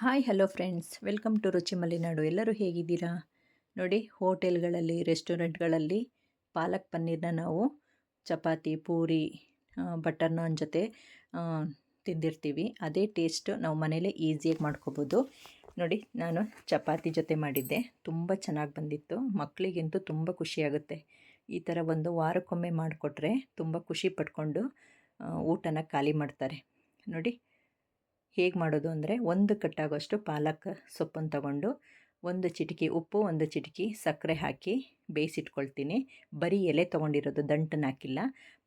Hi, hello friends. Welcome to Ruchi Malenadu ಎಲ್ಲರೂ ಹೇಗಿದ್ದೀರಾ? ನೋಡಿ, ಹೋಟೆಲ್ಗಳಲ್ಲಿ, ರೆಸ್ಟೋರೆಂಟ್ಗಳಲ್ಲಿ ಪಾಲಕ್ ಪನ್ನೀರನ್ನ ನಾವು ಚಪಾತಿ, ಪೂರಿ ಬಟರ್ ನಾನ್ ಜೊತೆ ತಿಂದಿರ್ತೀವಿ. ಅದೇ ಟೇಸ್ಟು ನಾವು ಮನೇಲೇ ಈಸಿಯಾಗಿ ಮಾಡ್ಕೋಬೋದು. ನೋಡಿ, ನಾನು ಚಪಾತಿ ಜೊತೆ ಮಾಡಿದ್ದೆ. ತುಂಬ ಚೆನ್ನಾಗಿ ಬಂದಿತ್ತು. ಮಕ್ಕಳಿಗಂತೂ ತುಂಬ ಖುಷಿಯಾಗುತ್ತೆ. ಈ ಥರ ಒಂದು ವಾರಕ್ಕೊಮ್ಮೆ ಮಾಡಿಕೊಟ್ರೆ ತುಂಬ ಖುಷಿ ಪಟ್ಕೊಂಡು ಊಟನ ಖಾಲಿ ಮಾಡ್ತಾರೆ. ನೋಡಿ ಹೇಗೆ ಮಾಡೋದು ಅಂದರೆ ಒಂದು ಕಟ್ಟಾಗೋಷ್ಟು ಪಾಲಕ್ ಸೊಪ್ಪನ್ನು ತಗೊಂಡು ಒಂದು ಚಿಟಿಕೆ ಉಪ್ಪು, ಒಂದು ಚಿಟಿಕೆ ಸಕ್ಕರೆ ಹಾಕಿ ಬೇಯಿಸಿಟ್ಕೊಳ್ತೀನಿ. ಬರೀ ಎಲೆ ತೊಗೊಂಡಿರೋದು ದಂಟನ್ನು ಹಾಕಿಲ್ಲ.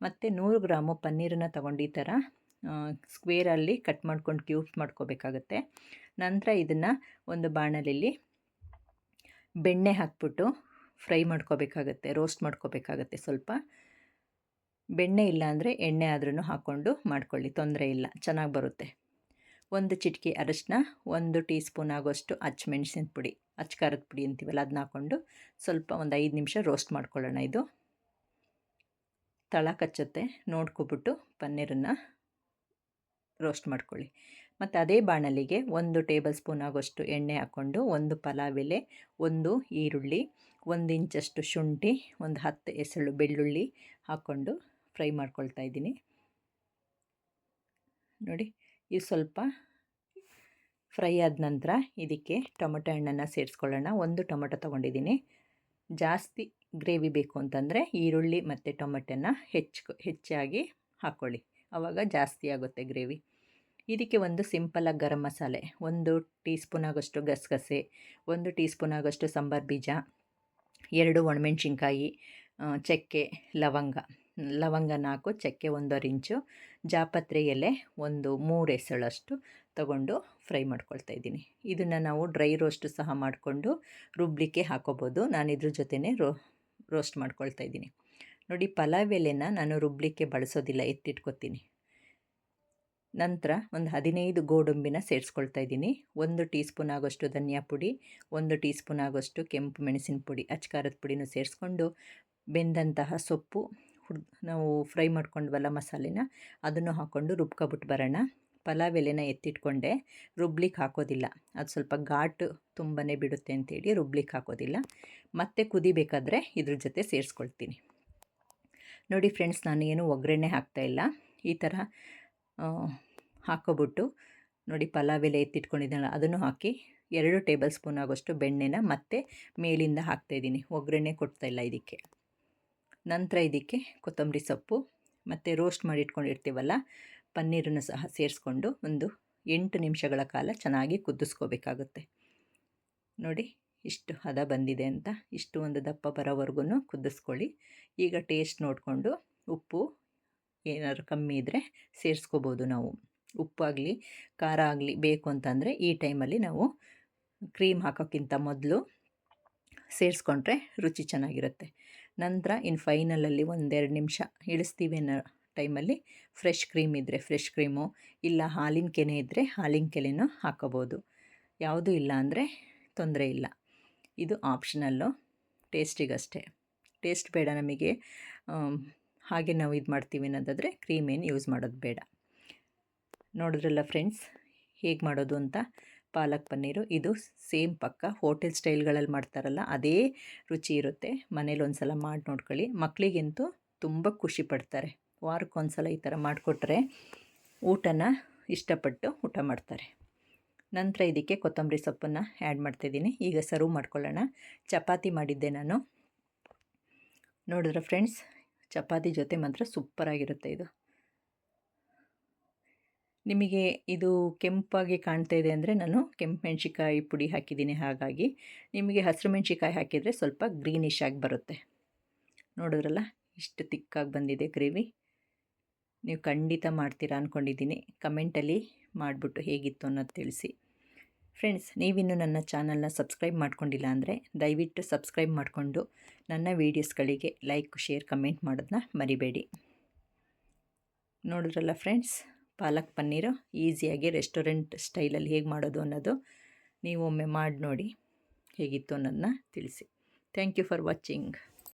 ಮತ್ತು ನೂರು ಗ್ರಾಮು ಪನ್ನೀರನ್ನು ತೊಗೊಂಡು ಈ ಥರ ಸ್ಕ್ವೇರಲ್ಲಿ ಕಟ್ ಮಾಡ್ಕೊಂಡು ಕ್ಯೂಬ್ಸ್ ಮಾಡ್ಕೋಬೇಕಾಗತ್ತೆ. ನಂತರ ಇದನ್ನು ಒಂದು ಬಾಣಲಿಲಿ ಬೆಣ್ಣೆ ಹಾಕ್ಬಿಟ್ಟು ಫ್ರೈ ಮಾಡ್ಕೋಬೇಕಾಗತ್ತೆ, ರೋಸ್ಟ್ ಮಾಡ್ಕೋಬೇಕಾಗತ್ತೆ ಸ್ವಲ್ಪ. ಬೆಣ್ಣೆ ಇಲ್ಲ ಅಂದರೆ ಎಣ್ಣೆ ಆದ್ರೂ ಹಾಕ್ಕೊಂಡು ಮಾಡ್ಕೊಳ್ಳಿ, ತೊಂದರೆ ಇಲ್ಲ, ಚೆನ್ನಾಗಿ ಬರುತ್ತೆ. ಒಂದು ಚಿಟಿಕೆ ಅರಶಿನ, ಒಂದು ಟೀ ಸ್ಪೂನ್ ಆಗೋಷ್ಟು ಮೆಣಸಿನ ಪುಡಿ ಅಚ್ಚ ಖಾರದ ಪುಡಿ ಅಂತೀವಲ್ಲ ಅದನ್ನ ಹಾಕ್ಕೊಂಡು ಸ್ವಲ್ಪ ಒಂದು ಐದು ನಿಮಿಷ ರೋಸ್ಟ್ ಮಾಡ್ಕೊಳ್ಳೋಣ ಇದು. ತಳ ಕಚ್ಚುತ್ತೆ, ನೋಡ್ಕೊಬಿಟ್ಟು ಪನ್ನೀರನ್ನು ರೋಸ್ಟ್ ಮಾಡ್ಕೊಳ್ಳಿ. ಮತ್ತು ಅದೇ ಬಾಣಲಿಗೆ ಒಂದು ಟೇಬಲ್ ಸ್ಪೂನ್ ಆಗೋಷ್ಟು ಎಣ್ಣೆ ಹಾಕ್ಕೊಂಡು ಒಂದು ಪಲಾವ್ ಎಲೆ, ಒಂದು ಈರುಳ್ಳಿ, ಒಂದು ಇಂಚಷ್ಟು ಶುಂಠಿ, ಒಂದು ಹತ್ತು ಎಸಳು ಬೆಳ್ಳುಳ್ಳಿ ಹಾಕ್ಕೊಂಡು ಫ್ರೈ ಮಾಡ್ಕೊಳ್ತಾ ಇದ್ದೀನಿ. ನೋಡಿ ಇದು ಸ್ವಲ್ಪ ಫ್ರೈ ಆದ ನಂತರ ಇದಕ್ಕೆ ಟೊಮೆಟೊ ಹಣ್ಣನ್ನು ಸೇರಿಸ್ಕೊಳ್ಳೋಣ. ಒಂದು ಟೊಮೆಟೊ ತೊಗೊಂಡಿದ್ದೀನಿ. ಜಾಸ್ತಿ ಗ್ರೇವಿ ಬೇಕು ಅಂತಂದರೆ ಈರುಳ್ಳಿ ಮತ್ತು ಟೊಮೆಟೊನ ಹೆಚ್ಚು ಹೆಚ್ಚಾಗಿ ಹಾಕ್ಕೊಳ್ಳಿ ಆವಾಗ ಜಾಸ್ತಿ ಆಗುತ್ತೆ ಗ್ರೇವಿ. ಇದಕ್ಕೆ ಒಂದು ಸಿಂಪಲಾಗಿ ಗರಂ ಮಸಾಲೆ, ಒಂದು ಟೀ ಸ್ಪೂನ್ ಆಗೋಷ್ಟು ಗಸಗಸೆ, ಒಂದು ಟೀ ಸ್ಪೂನ್ ಆಗೋಷ್ಟು ಸಾಂಬಾರು ಬೀಜ, ಎರಡು ಒಣಮೆಣ್ಸಿನ್ಕಾಯಿ ಚಕ್ಕೆ, ಲವಂಗ ಲವಂಗ ನಾಲ್ಕು ಚಕ್ಕೆ ಒಂದೂವರೆ ಇಂಚು, ಜಾಪತ್ರೆ ಎಲೆ ಒಂದು ಮೂರು ಎಸಳಷ್ಟು ತಗೊಂಡು ಫ್ರೈ ಮಾಡ್ಕೊಳ್ತಾ ಇದ್ದೀನಿ. ಇದನ್ನು ನಾವು ಡ್ರೈ ರೋಸ್ಟ್ ಸಹ ಮಾಡಿಕೊಂಡು ರುಬ್ಲಿಕ್ಕೆ ಹಾಕೋಬೋದು. ನಾನು ಇದ್ರ ಜೊತೆನೇ ರೋ, ರೋಸ್ಟ್ ಮಾಡ್ಕೊಳ್ತಾ ಇದ್ದೀನಿ. ನೋಡಿ, ಪಲಾವ್ ಎಲೆನ ನಾನು ರುಬ್ಲಿಕ್ಕೆ ಬಳಸೋದಿಲ್ಲ, ಎತ್ತಿಟ್ಕೊತೀನಿ. ನಂತರ ಒಂದು ಹದಿನೈದು ಗೋಡಂಬಿನ ಸೇರಿಸ್ಕೊಳ್ತಾ ಇದ್ದೀನಿ. ಒಂದು ಟೀ ಸ್ಪೂನ್ ಆಗೋಷ್ಟು ಧನಿಯಾ ಪುಡಿ, ಒಂದು ಟೀ ಸ್ಪೂನ್ ಆಗೋಷ್ಟು ಕೆಂಪು ಮೆಣಸಿನ ಪುಡಿ, ಅಚ್ಕಾರದ ಪುಡಿನೂ ಸೇರಿಸ್ಕೊಂಡು ಬೆಂದಂತಹ ಸೊಪ್ಪು ನಾವು ಫ್ರೈ ಮಾಡ್ಕೊಂಡ್ವಲ್ಲ ಮಸಾಲೆನ, ಅದನ್ನು ಹಾಕ್ಕೊಂಡು ರುಬ್ಕೊಬಿಟ್ಟು ಬರೋಣ. ಪಲಾವ್ ಎಲೆನ ಎತ್ತಿಟ್ಕೊಂಡೆ ರುಬ್ಲಿಕ್ಕೆ ಹಾಕೋದಿಲ್ಲ. ಅದು ಸ್ವಲ್ಪ ಘಾಟು ತುಂಬಾ ಬಿಡುತ್ತೆ ಅಂತೇಳಿ ರುಬ್ಲಿಕ್ಕೆ ಹಾಕೋದಿಲ್ಲ. ಮತ್ತೆ ಕುದಿಬೇಕಾದ್ರೆ ಇದ್ರ ಜೊತೆ ಸೇರಿಸ್ಕೊಳ್ತೀನಿ. ನೋಡಿ ಫ್ರೆಂಡ್ಸ್, ನಾನು ಏನು ಒಗ್ಗರಣೆ ಹಾಕ್ತಾಯಿಲ್ಲ ಈ ಥರ ಹಾಕೋಬಿಟ್ಟು ನೋಡಿ ಪಲಾವ್ ಎಲೆ ಎತ್ತಿಟ್ಕೊಂಡಿದ್ದಲ್ಲ ಅದನ್ನು ಹಾಕಿ ಎರಡು ಟೇಬಲ್ ಸ್ಪೂನ್ ಆಗೋಷ್ಟು ಬೆಣ್ಣೆನ ಮತ್ತೆ ಮೇಲಿಂದ ಹಾಕ್ತಾಯಿದ್ದೀನಿ ಒಗ್ಗರಣೆ ಕೊಡ್ತಾಯಿಲ್ಲ ಇದಕ್ಕೆ. ನಂತರ ಇದಕ್ಕೆ ಕೊತ್ತಂಬರಿ ಸೊಪ್ಪು ಮತ್ತು ರೋಸ್ಟ್ ಮಾಡಿ ಇಟ್ಕೊಂಡಿರ್ತೀವಲ್ಲ, ಪನ್ನೀರನ್ನು ಸಹ ಸೇರಿಸ್ಕೊಂಡು ಒಂದು ಎಂಟು ನಿಮಿಷಗಳ ಕಾಲ ಚೆನ್ನಾಗಿ ಕುದಿಸ್ಕೋಬೇಕಾಗುತ್ತೆ. ನೋಡಿ, ಇಷ್ಟು ಹದ ಬಂದಿದೆ ಅಂತ. ಇಷ್ಟು ಒಂದು ದಪ್ಪ ಬರೋವರೆಗೂ ಕುದಿಸ್ಕೊಳ್ಳಿ. ಈಗ ಟೇಸ್ಟ್ ನೋಡಿಕೊಂಡು ಉಪ್ಪು ಏನಾದ್ರು ಕಮ್ಮಿ ಇದ್ದರೆ ಸೇರಿಸ್ಕೋಬೋದು ನಾವು. ಉಪ್ಪಾಗಲಿ ಖಾರ ಆಗಲಿ ಬೇಕು ಅಂತಂದರೆ ಈ ಟೈಮಲ್ಲಿ ನಾವು ಕ್ರೀಮ್ ಹಾಕೋಕ್ಕಿಂತ ಮೊದಲು ಸೇರಿಸ್ಕೊಂಡ್ರೆ ರುಚಿ ಚೆನ್ನಾಗಿರುತ್ತೆ. ನಂತರ ಇನ್ನು ಫೈನಲಲ್ಲಿ ಒಂದೆರಡು ನಿಮಿಷ ಇಳಿಸ್ತೀವಿ ಅನ್ನೋ ಟೈಮಲ್ಲಿ ಫ್ರೆಶ್ ಕ್ರೀಮ್ ಇದ್ದರೆ ಫ್ರೆಶ್ ಕ್ರೀಮು, ಇಲ್ಲ ಹಾಲಿನ ಕೆನೆ ಇದ್ದರೆ ಹಾಲಿನ ಕೆನೆನೂ ಹಾಕೋಬೋದು. ಯಾವುದೂ ಇಲ್ಲ ಅಂದರೆ ತೊಂದರೆ ಇಲ್ಲ. ಇದು ಆಪ್ಷನಲ್ಲು, ಟೇಸ್ಟಿಗಷ್ಟೇ. ಟೇಸ್ಟ್ ಬೇಡ ನಮಗೆ ಹಾಗೆ ನಾವು ಇದು ಮಾಡ್ತೀವಿ ಅನ್ನೋದಾದರೆ ಕ್ರೀಮ್ ಏನು ಯೂಸ್ ಮಾಡೋದು ಬೇಡ. ನೋಡಿದ್ರಲ್ಲ ಫ್ರೆಂಡ್ಸ್, ಹೇಗೆ ಮಾಡೋದು ಅಂತ ಪಾಲಕ್ ಪನ್ನೀರು, ಇದು ಸೇಮ್ ಪಕ್ಕ. ಹೋಟೆಲ್ ಸ್ಟೈಲ್ಗಳಲ್ಲಿ ಮಾಡ್ತಾರಲ್ಲ, ಅದೇ ರುಚಿ ಇರುತ್ತೆ. ಮನೇಲಿ ಒಂದು ಸಲ ಮಾಡಿ ನೋಡ್ಕೊಳ್ಳಿ. ಮಕ್ಕಳಿಗಂತೂ ತುಂಬ ಖುಷಿ ಪಡ್ತಾರೆ. ವಾರಕ್ಕೊಂದು ಸಲ ಈ ಥರ ಮಾಡಿಕೊಟ್ರೆ ಊಟನ ಇಷ್ಟಪಟ್ಟು ಊಟ ಮಾಡ್ತಾರೆ. ನಂತರ ಇದಕ್ಕೆ ಕೊತ್ತಂಬರಿ ಸೊಪ್ಪನ್ನು ಆ್ಯಡ್ ಮಾಡ್ತಾಯಿದ್ದೀನಿ ಈಗ ಸರ್ವ್ ಮಾಡ್ಕೊಳ್ಳೋಣ. ಚಪಾತಿ ಮಾಡಿದ್ದೆ ನಾನು. ನೋಡಿದ್ರೆ ಫ್ರೆಂಡ್ಸ್, ಚಪಾತಿ ಜೊತೆ ಮಾತ್ರ ಸೂಪರಾಗಿರುತ್ತೆ ಇದು. ನಿಮಗೆ ಇದು ಕೆಂಪಾಗಿ ಕಾಣ್ತಾ ಇದೆ ಅಂದರೆ ನಾನು ಕೆಂಪು ಮೆಣಸಿಕಾಯಿ ಪುಡಿ ಹಾಕಿದ್ದೀನಿ. ಹಾಗಾಗಿ ನಿಮಗೆ ಹಸಿರು ಮೆಣಸಿಕಾಯಿ ಹಾಕಿದರೆ ಸ್ವಲ್ಪ ಗ್ರೀನಿಶ್ ಆಗಿ ಬರುತ್ತೆ. ನೋಡಿದ್ರಲ್ಲ, ಇಷ್ಟು ತಿಕ್ಕಾಗಿ ಬಂದಿದೆ ಗ್ರೇವಿ. ನೀವು ಖಂಡಿತ ಮಾಡ್ತೀರಾ ಅಂದ್ಕೊಂಡಿದ್ದೀನಿ ಕಮೆಂಟಲ್ಲಿ ಮಾಡಿಬಿಟ್ಟು ಹೇಗಿತ್ತು ಅನ್ನೋದು ತಿಳಿಸಿ. ಫ್ರೆಂಡ್ಸ್ ನೀವಿನ್ನೂ ನನ್ನ ಚಾನಲ್ನ ಸಬ್ಸ್ಕ್ರೈಬ್ ಮಾಡ್ಕೊಂಡಿಲ್ಲ ಅಂದರೆ ದಯವಿಟ್ಟು ಸಬ್ಸ್ಕ್ರೈಬ್ ಮಾಡಿಕೊಂಡು ನನ್ನ ವೀಡಿಯೋಸ್ಗಳಿಗೆ ಲೈಕ್ ಶೇರ್ ಕಮೆಂಟ್ ಮಾಡೋದನ್ನ ಮರಿಬೇಡಿ. ನೋಡಿದ್ರಲ್ಲ ಫ್ರೆಂಡ್ಸ್ ಪಾಲಕ್ ಪನ್ನೀರು ಈಸಿಯಾಗಿ ರೆಸ್ಟೋರೆಂಟ್ ಸ್ಟೈಲಲ್ಲಿ ಹೇಗೆ ಮಾಡೋದು ಅನ್ನೋದು ನೀವು ಒಮ್ಮೆ ಮಾಡಿ ನೋಡಿ ಹೇಗಿತ್ತು ಅನ್ನೋದನ್ನ ತಿಳಿಸಿ. Thank you for watching